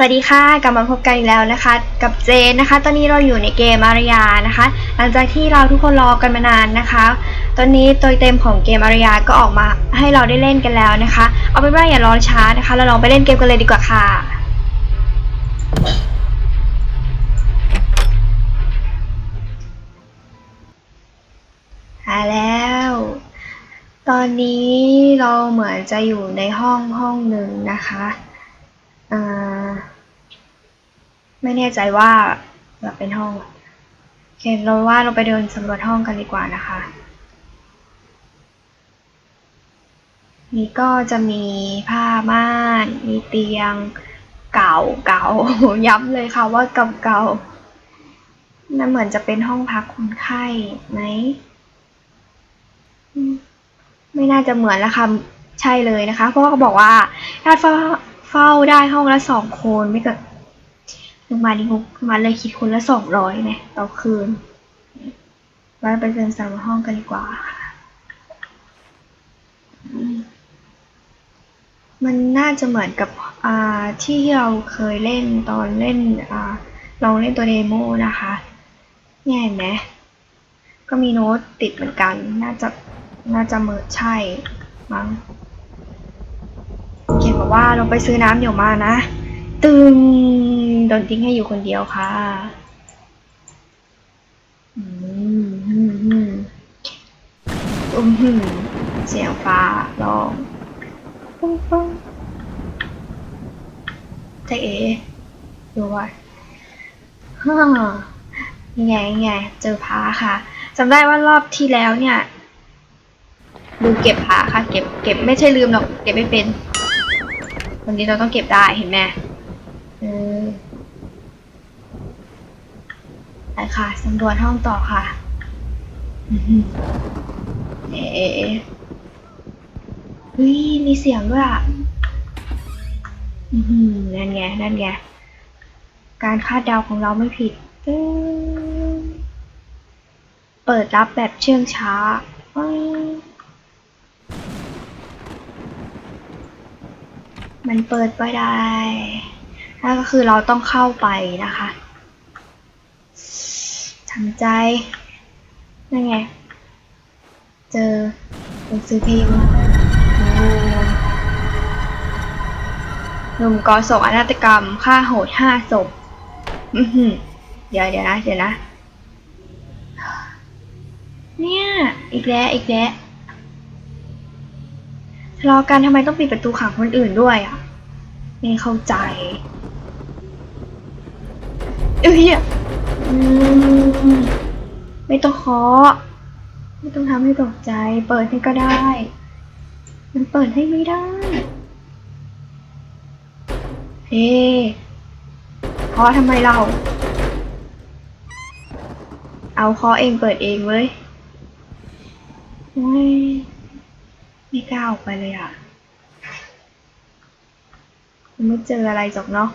สวัสดีค่ะ กลับมาพบกันอีกแล้วนะคะ กับเจนนะคะ ตอนนี้เราอยู่ในเกมอารยานะคะ หลังจากที่เราทุกคนรอกันมานานนะคะ ตอนนี้ตัวเต็มของเกมอารยาก็ออกมาให้เราได้เล่นกันแล้วนะคะ เอาเป็นว่าอย่ารอช้านะคะ เราลองไปเล่นเกมกันเลยดีกว่าค่ะ หาแล้ว ตอนนี้เราเหมือนจะอยู่ในห้องห้องหนึ่งนะคะ ไม่แน่ใจว่าแบบเป็นห้องโอเคเราว่าเราไปเดินสำรวจห้องกันดีกว่านะคะ นี่ก็จะมีผ้าม่าน มีเตียงเก่าเก่าย้ำเลยค่ะว่าเก่าเก่านั่นเหมือนจะเป็นห้องพักคนไข้ไหมไม่น่าจะเหมือนล้วค่ะใช่เลยนะคะ เพราะเขาบอกว่าถ้า เฝ้าได้ห้องละสองคนไม่เกิดโรงพยาบาลนี้มาเลยคิดคนละสองร้อยเนี่ยต่อคืนเราไปเดินสำรวจห้องกันดีกว่าค่ะมันน่าจะเหมือนกับอ่าที่เราเคยเล่นตอนเล่นอ่าลองเล่นตัวเดโมนะคะเนี่ยเห็นไหมก็มีโน้ตติดเหมือนกัน น่าจะ น่าจะเหมือนใช่มั้ง บอกว่าลงไปซื้อน้ำเดี๋ยวมานะ ตึงโดนทิ้งให้อยู่คนเดียวค่ะอืมอืมอืมอืมอืมเสียงฟ้าร้องปึ้งปึ้งใจเอ๋ดูว่าฮ่ายังไงยังไงเจอพาค่ะจำได้ว่ารอบที่แล้วเนี่ยลืมเก็บพาค่ะ เก็บเก็บไม่ใช่ลืมหรอก เก็บไม่เป็น วันนี้เราต้องเก็บได้เห็นไหมเออไปค่ะสำรวจห้องต่อค่ะเอ๊ะเฮ้ยมีเสียงด้วยอะนั่นไงนั่นไงการคาดเดาของเราไม่ผิด เปิดรับแบบเชื่องช้าปึ้ง มันเปิดไปได้นั่นก็คือเราต้องเข้าไปนะคะทำใจนั่นไง เจอหนังสือพิมพ์หนุ่มก่อศกอนาตกรรมฆ่าโหดห้าศพอือหือเดี๋ยวเดี๋ยวนะเดี๋ยวนะ เนี่ย อีกแล้วอีกแล้วทะเลาะกันทำไมต้องปิดประตูขังคนอื่นด้วยอะ ไม่เข้าใจ เอ้ยอไม่ต้องเคาะไม่ต้องทำให้ตกใจ เปิดให้ก็ได้ มันเปิดให้ไม่ได้ เฮ้เคาะทำไมเรา เอาเคาะเองเปิดเองเว้ยไม่ไม่กล้าออกไปเลยอะ ไม่เจออะไรจอกเนาะ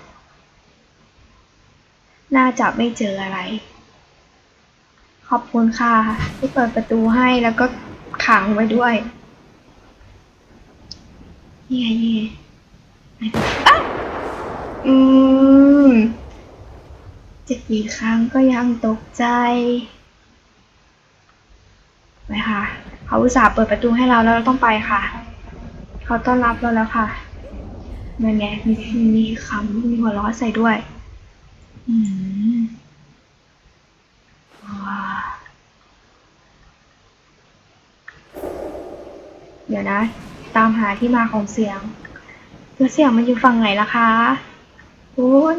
น่าจะไม่เจออะไร ขอบคุณค่ะที่เปิดประตูให้แล้วก็ขังไว้ด้วยนี่ไงนี่อะอืมจะกี่ครั้งก็ยังตกใจไปค่ะ เขาอุตส่าห์เปิดประตูให้เราแล้วเราต้องไปค่ะ เขาต้อนรับเราแล้วค่ะ นั่นไงมีมีคำมีหัวเราะใส่ด้วยอืมเดี๋ยวนะ ตามหาที่มาของเสียงแล้วเสียงมันอยู่ฝั่งไหนล่ะคะคุณ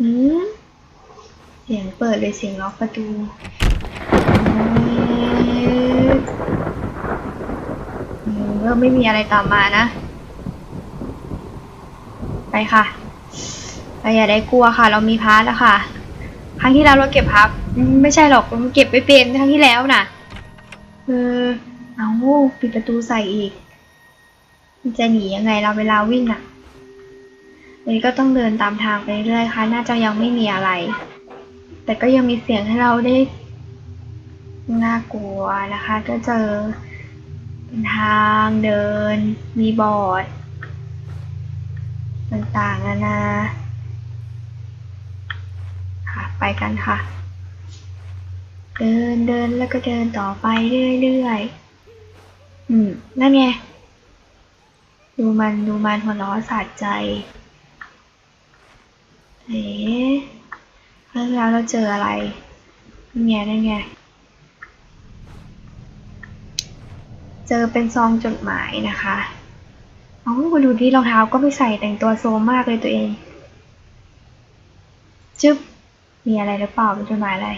อืมเสียงเปิดเลยเสียงล็อกประตู เริ่มไม่มีอะไรตามมานะ ไปค่ะเราอย่าได้กลัวค่ะ เรามีพาร์ทแล้วค่ะครั้งที่แล้วเราเก็บพับ ไม่ใช่หรอกเราเก็บไปเป็นครั้งที่แล้วน่ะเออเอาปิดประตูใส่อีกจะหนียังไงเราเวลาวิ่งอะเลยก็ต้องเดินตามทางไปเรื่อยค่ะ น่าจะยังไม่มีอะไร แต่ก็ยังมีเสียงให้เราได้ น่ากลัวนะคะ ก็เจอ ทางเดิน มีบอร์ด ต่างๆนานาค่ะ ไปกันค่ะ เดินเดินแล้วก็เดินต่อไปเรื่อยๆ อืม นั่นไง ดูมันดูมันหัวล้อสะใจเอ๊ะครั้งแล้วเราเจออะไรนั่นไงนั่นไง เจอเป็นซองจดหมายนะคะเอามาดูที่รองเท้าก็ไม่ใส่แต่งตัวโซมมากเลยตัวเอง จึ๊บ มีอะไรหรือเปล่าเป็นจดหมายอะไร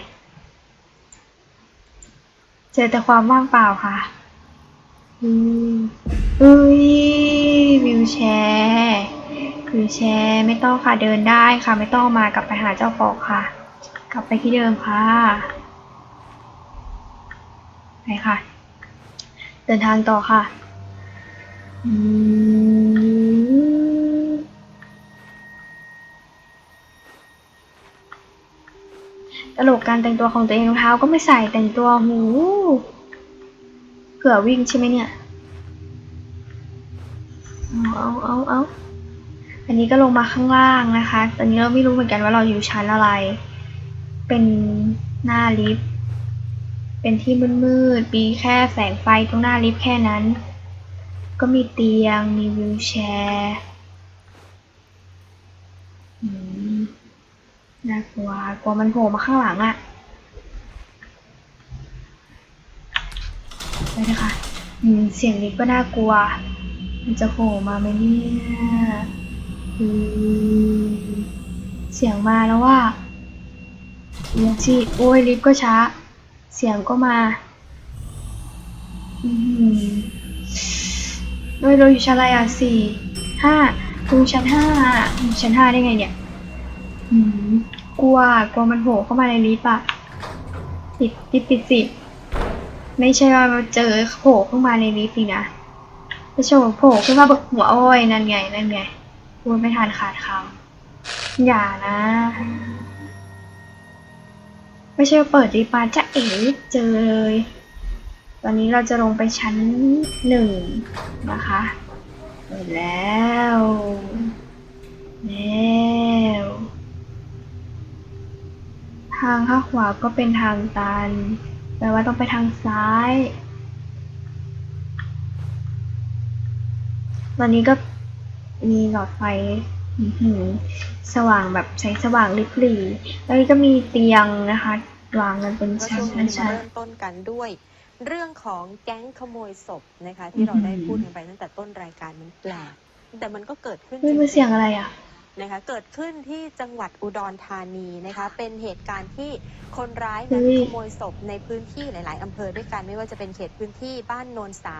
เจอแต่ความว่างเปล่าค่ะ อืมอุ้ยวิวแชร์วิวแชร์ไม่ต้องค่ะเดินได้ค่ะ ไม่ต้องมากลับไปหาเจ้าของค่ะ กลับไปที่เดิมค่ะ ไปค่ะ เดินทางต่อค่ะตลกการแต่งตัวของตัวเองรองเท้าก็ไม่ใส่แต่งตัวหูเผื่อวิ่งใช่ไหมเนี่ยเอาเอาเอาเอาอันนี้ก็ลงมาข้างล่างนะคะ ตอนนี้เราไม่รู้เหมือนกันว่าเราอยู่ชั้นอะไร เป็นหน้าลิฟต์ เป็นที่มืดๆมีแค่แสงไฟตรงหน้าลิฟต์แค่นั้น ก็มีเตียง มีวิวแชร์น่ากลัวกลัวมันโผล่มาข้างหลังอะไปเลยค่ะอืมเสียงลิฟต์ก็น่ากลัว มันจะโผล่มาไหมเนี่ยอืมเสียงมาแล้วว่าเดี๋ยวสิโอ้ยลิฟต์ก็ช้า เสียงก็มาอืมโดยเราอยู่ชั้นอะไรอะสี่ห้าดูชั้นห้าชั้นห้าได้ไงเนี่ยอืมกลัวกลัวมันโผล่เข้ามาในลิฟต์อะปิดปิดปิดสิไม่ใช่ว่าเราเจอโผล่เข้ามาในลิฟต์นี่นะไม่ใช่ว่าโผล่ขึ้นมาบนหัวโอ้ยนั่นไงนั่นไงพูดไม่ทันขาดคำอย่านะ ไม่ใช่เปิดดีปาจะเอ๋เจอเลย ตอนนี้เราจะลงไปชั้นหนึ่งนะคะเปิดแล้วแล้วทางข้างขวาก็เป็นทางตัน แปลว่าต้องไปทางซ้าย ตอนนี้ก็มีหลอดไฟ สว่างแบบแสงสว่างลิบหรี่แล้วก็มีเตียงนะคะวางกันเป็นเมื่อชั้นช่วงชั้นชั้นนี้มาเริ่มต้นกันด้วย เรื่องของแก๊งขโมยศพนะคะ ที่เราได้พูดกันไปตั้งแต่ต้นรายการมันแปลกแต่มันก็เกิดขึ้นเฮ้ยมันเสียงอะไรอะ นะคะเกิดขึ้นที่จังหวัดอุดรธานีนะคะเป็นเหตุการณ์ที่คนร้ายนั้นเฮ้ยขโมยศพในพื้นที่หลาย ๆ อำเภอด้วยกันไม่ว่าจะเป็นเขตพื้นที่บ้านโนนสา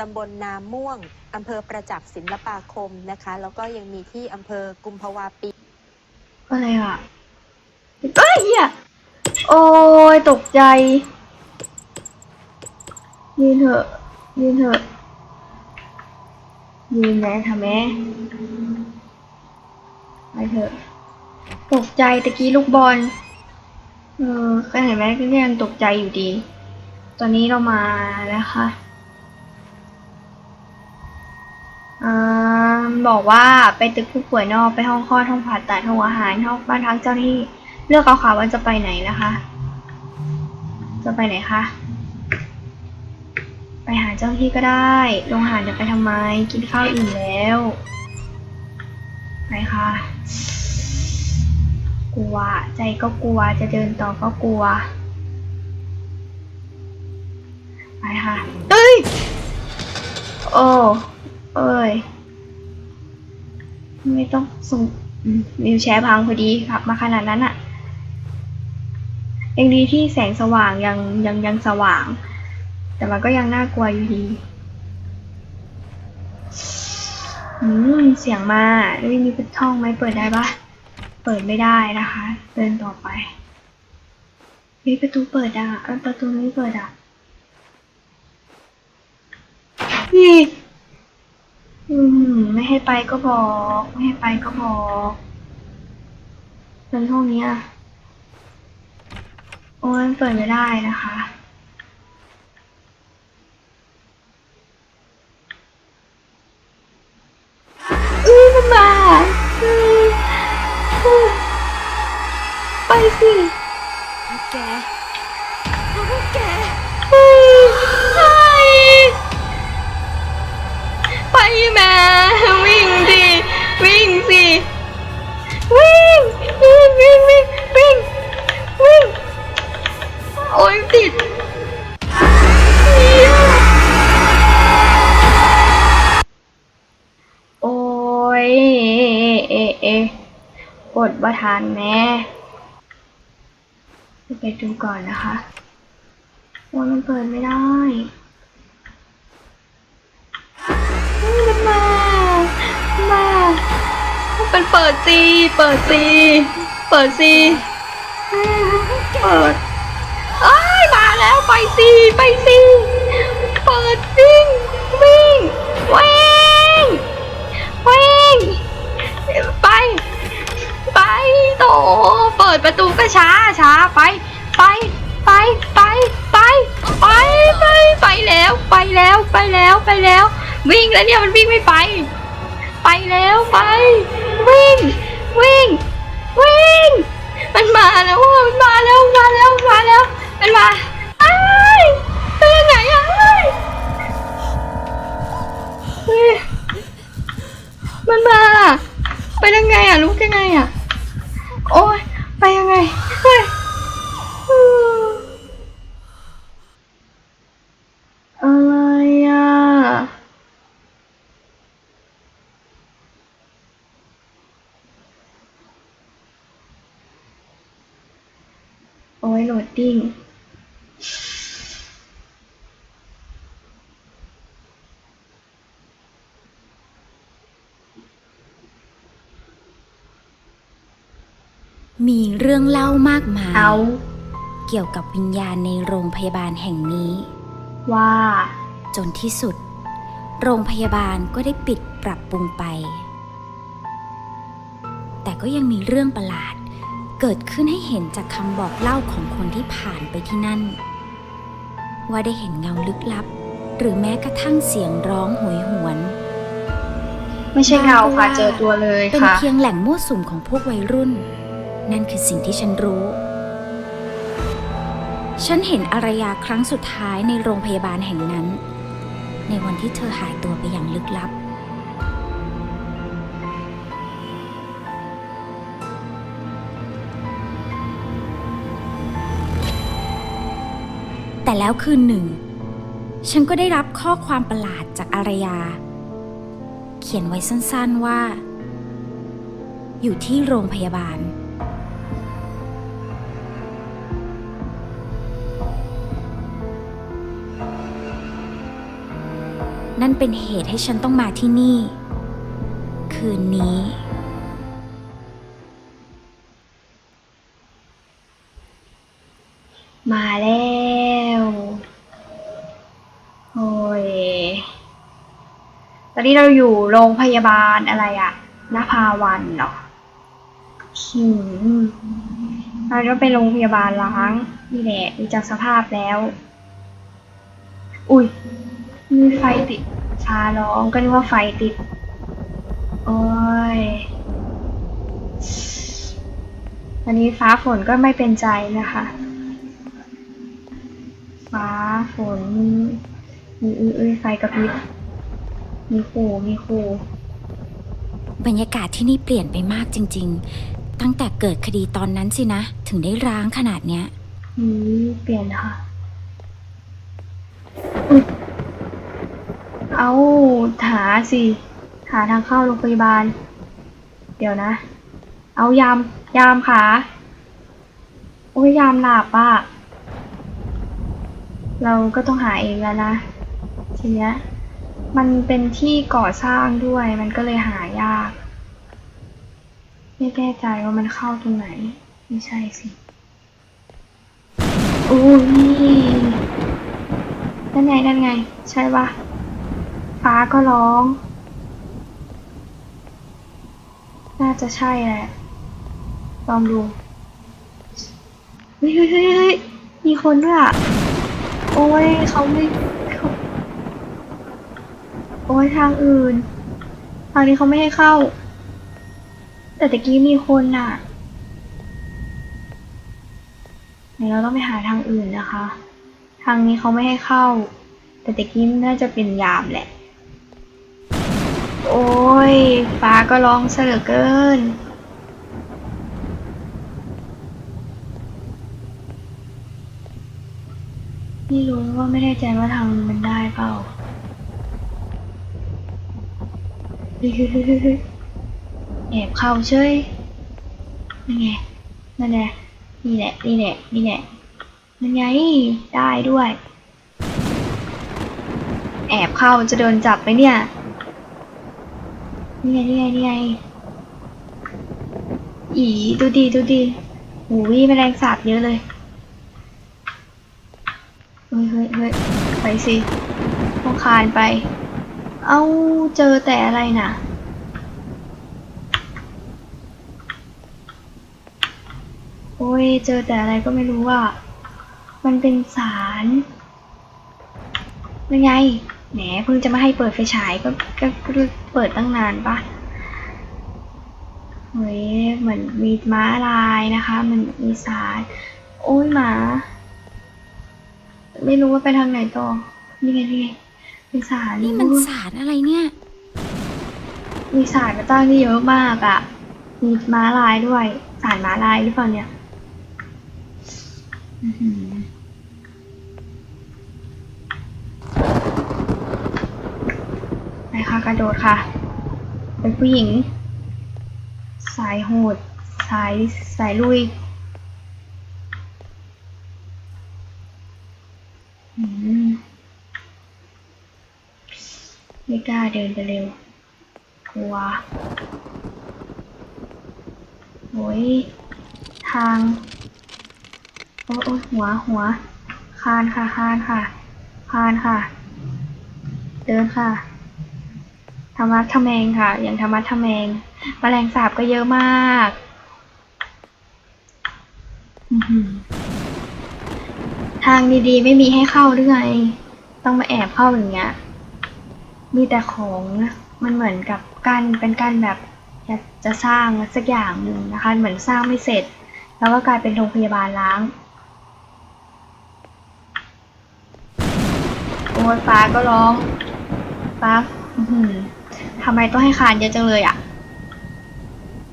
ตำบลนาม่วงอำเภอประจักษ์ศิลปาคมนะคะ แล้วก็ยังมีที่อำเภอกุมภาวาปีอะไรอะเอ้ยเหี้ยโอ้ยตกใจยืนเถอะยืนเถอะยืนแม่ทำแม่ ไปเถอะ ตกใจตะกี้ลูกบอล เออก็เห็นไหมก็ยังตกใจอยู่ดี ตอนนี้เรามาแล้วค่ะอ่าบอกว่าไปตึกผู้ป่วยนอกไปห้องคลอดห้องผ่าตัดห้องอาหารห้องบ้านพักเจ้าหน้าที่เลือกเอาค่ะว่าจะไปไหนนะคะ จะไปไหนคะไปหาเจ้าหน้าที่ก็ได้โรงอาหารจะไปทำไมกินข้าวอิ่มแล้ว ค่ะ กลัว ใจก็กลัว จะเดินต่อก็กลัว ไปค่ะ เอ้ย โอ้เอ้ย ไม่ต้องส่งอืมวิวแชร์พังพอดีขับ มาขนาดนั้นอะยังดีที่แสงสว่างยังยังยังสว่าง แต่มันก็ยังน่ากลัวอยู่ดี อืม เสียงมาเอ้ยมีเป็นช่องไหมเปิดได้ปะเปิดไม่ได้นะคะ เดินต่อไปเฮ้ยประตูเปิดอะประตูไม่เปิดอะนี่อืม ไม่ให้ไปก็บอก ไม่ให้ไปก็บอกเป็นห้องนี้อะโอ้ยเปิดไม่ได้นะคะ ไปสิ แก กดบ่ทันแน่ไปดูก่อนนะคะว่ามันเปิดไม่ได้มันมามันมามันเปิดสิเปิดสิเปิดสิเปิดเอ้ยมาแล้วไปสิไปสิเปิดวิ่งวิ่งวิ่ง โตเปิดประตูก็ช้าช้าไป ไปไปไปไปไปไปไปแล้วไปแล้วไปแล้วไปแล้ว วิ่งแล้วเนี่ยมันวิ่งไม่ไป ไปแล้วไป วิ่ง วิ่ง วิ่ง มันมาแล้วมันมาแล้วมาแล้วมาแล้วมันมา อ้ยโหลดดิ้งมีเรื่องเล่ามากมาย เอา เกี่ยวกับวิญญาณในโรงพยาบาลแห่งนี้ ว่า จนที่สุด โรงพยาบาลก็ได้ปิดปรับปรุงไป แต่ก็ยังมีเรื่องประหลาด เกิดขึ้นให้เห็นจากคำบอกเล่าของคนที่ผ่านไปที่นั่น ว่าได้เห็นเงาลึกลับ หรือแม้กระทั่งเสียงร้องโหยหวนไม่ใช่เงาค่ะว่าเจอตัวเลยเป็นค่ะ เพียงแหล่งมั่วสุมของพวกวัยรุ่น นั่นคือสิ่งที่ฉันรู้ ฉันเห็นอารยาครั้งสุดท้ายในโรงพยาบาลแห่งนั้น ในวันที่เธอหายตัวไปอย่างลึกลับ แต่แล้วคืนหนึ่ง ฉันก็ได้รับข้อความประหลาดจากอารยา เขียนไว้สั้นๆว่า อยู่ที่โรงพยาบาล นั่นเป็นเหตุให้ฉันต้องมาที่นี่ คืนนี้ อนนี้เราอยู่โรงพยาบาลอะไรอะนภาวันเหรอหืมเราก็ไปโรงพยาบาลล้างนี่แหละดูจากสภาพแล้ว อุ้ยมีไฟติดชาร้องก็นึกว่าไฟติด โอ้ยอันนี้ฟ้าฝนก็ไม่เป็นใจนะคะ ฟ้าฝนมีอื้ออือไฟกระพริบ มีขู่มีขู่บรรยากาศที่นี่เปลี่ยนไปมากจริง ๆ ตั้งแต่เกิดคดีตอนนั้นสินะ ถึงได้ร้างขนาดเนี้ย อืมเปลี่ยนค่ะอุ๊ยเอาหาสิหาทางเข้าโรงพยาบาล เดี๋ยวนะ เอายาม ยามขาโอ้ยยามหลับอะเราก็ต้องหาเองแล้วนะทีเนี้ย มันเป็นที่ก่อสร้างด้วย มันก็เลยหายาก ไม่แน่ใจว่ามันเข้าตรงไหน ไม่ใช่สิอุ้ยนั่นไงนั่นไง ใช่ปะฟ้าก็ร้อง น่าจะใช่แหละ ลองดู เฮ้ยเฮ้ยเฮ้ยเฮ้ยมีคนด้วยอะ โอ้ยเขาไม่ โอ้ยทางอื่น ทางนี้เขาไม่ให้เข้า แต่ตะกี้มีคนน่ะเดี๋ยวเราต้องไปหาทางอื่นนะคะ ทางนี้เขาไม่ให้เข้า แต่ตะกี้น่าจะเป็นยามแหละ โอ้ย ฟ้าก็ร้องเหลือเกินไม่รู้ว่าไม่แน่ใจว่าทางมันได้เปล่า แอบเข้าเฉยนั่นไงนั่นแหละนี่แหละ นี่แหละ นี่แหละนั่นไง ได้ด้วย แอบเข้าจะโดนจับไหมเนี่ย นี่ไง นี่ไง นี่ไง อีดูดีดูดีหูยแมลงสาบเยอะเลย เฮ้ยเฮ้ยเฮ้ยไปสิต้องคานไป เอาเจอแต่อะไรน่ะโอ้ย เจอแต่อะไรก็ไม่รู้อะมันเป็นสารยังไง แหมเพิ่งจะมาให้เปิดไฟฉายก็ก็ก็เปิดตั้งนานปะเฮ้ย เหมือนมีม้าลายนะคะ มันมีสาร โอ้ยหมา ไม่รู้ว่าไปทางไหนต่อ นี่ไงนี่ไง มีสารนี่มันสารอะไรเนี่ย มีสารมาตั้งที่เยอะมากอะ่ะ มีม้าลายด้วย สารม้าลายหรือเปล่าเนี่ยอื้อหือไปค่ะกระโดดค่ะ เป็นผู้หญิง สายโหด สายสายลุย อืมไม่ กล้าเดินไปเร็ว กลัว โอ้ย ทาง โอ้โอ้หัวหัว คานค่ะ คานค่ะ คานค่ะ เดินค่ะธรรมะทะแมงค่ะ อย่างธรรมะทะแมงแมลงสาบก็เยอะมากทางดีๆ ไม่มีให้เข้าหรือไง ต้องมาแอบเข้าอย่างเงี้ย มีแต่ของนะมันเหมือนกับกั้นเป็นกั้นแบบอยากจะสร้างสักอย่างหนึ่งนะคะ เหมือนสร้างไม่เสร็จ แล้วก็กลายเป็นโรงพยาบาลล้างโอ้ยฟ้าก็ร้องฟ้าอื้อหือทำไมต้องให้คานเยอะจังเลยอะ่ะ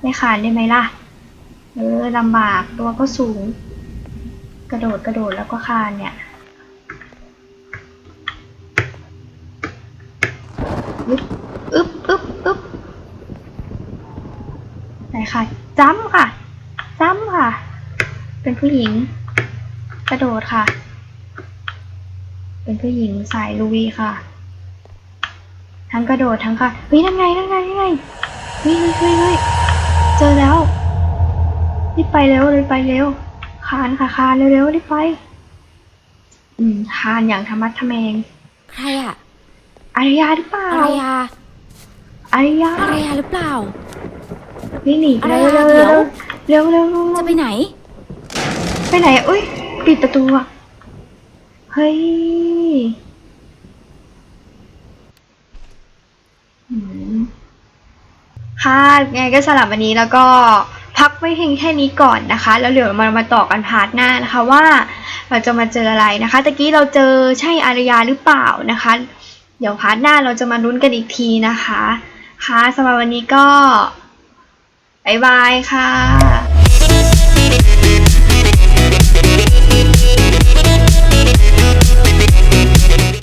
ไม่คานได้ไหมล่ะ เออลำบากตัวก็สูง กระโดดกระโดดแล้วก็คานเนี่ย อึ๊บอึ๊บอึ๊บอึ๊บไหนค่ะจ้ำค่ะจ้ำค่ะ เป็นผู้หญิง กระโดดค่ะ เป็นผู้หญิงสายลุยค่ะ ทั้งกระโดดทั้งค่ะเฮ้ยนั่นไงนั่นไงนั่นไงเฮ้ยเฮ้ยเฮ้ยเจอแล้วรีบไปเร็วรีบไปเร็วคานค่ะคานเร็วๆรีบไป อืมคานอย่างธรรมัดทะแมง ใครอะ อารยาหรือเปล่าอารยาอารยาอารยาหรือเปล่า นี่หนีอะไรเร็วอะเร็วเดี๋เร็ยว วเร็วเร็วเร็วจะไปไหน ไปไหนอะอุ้ยปิดประตูอะเฮ้ยอืมค่ะไงก็สำหรับวันนี้แล้วก็พักไว้เพียงแค่นี้ก่อนนะคะ แล้วเดี๋ยวมามาต่อกันพาร์ทหน้านะคะว่า เราจะมาเจออะไรนะคะตะกี้เราเจอใช่อารยาหรือเปล่านะคะ เดี๋ยวพาร์ทหน้าเราจะมาลุ้นกันอีกทีนะคะ ค่ะสำหรับวันนี้ก็บ๊ายบายค่ะ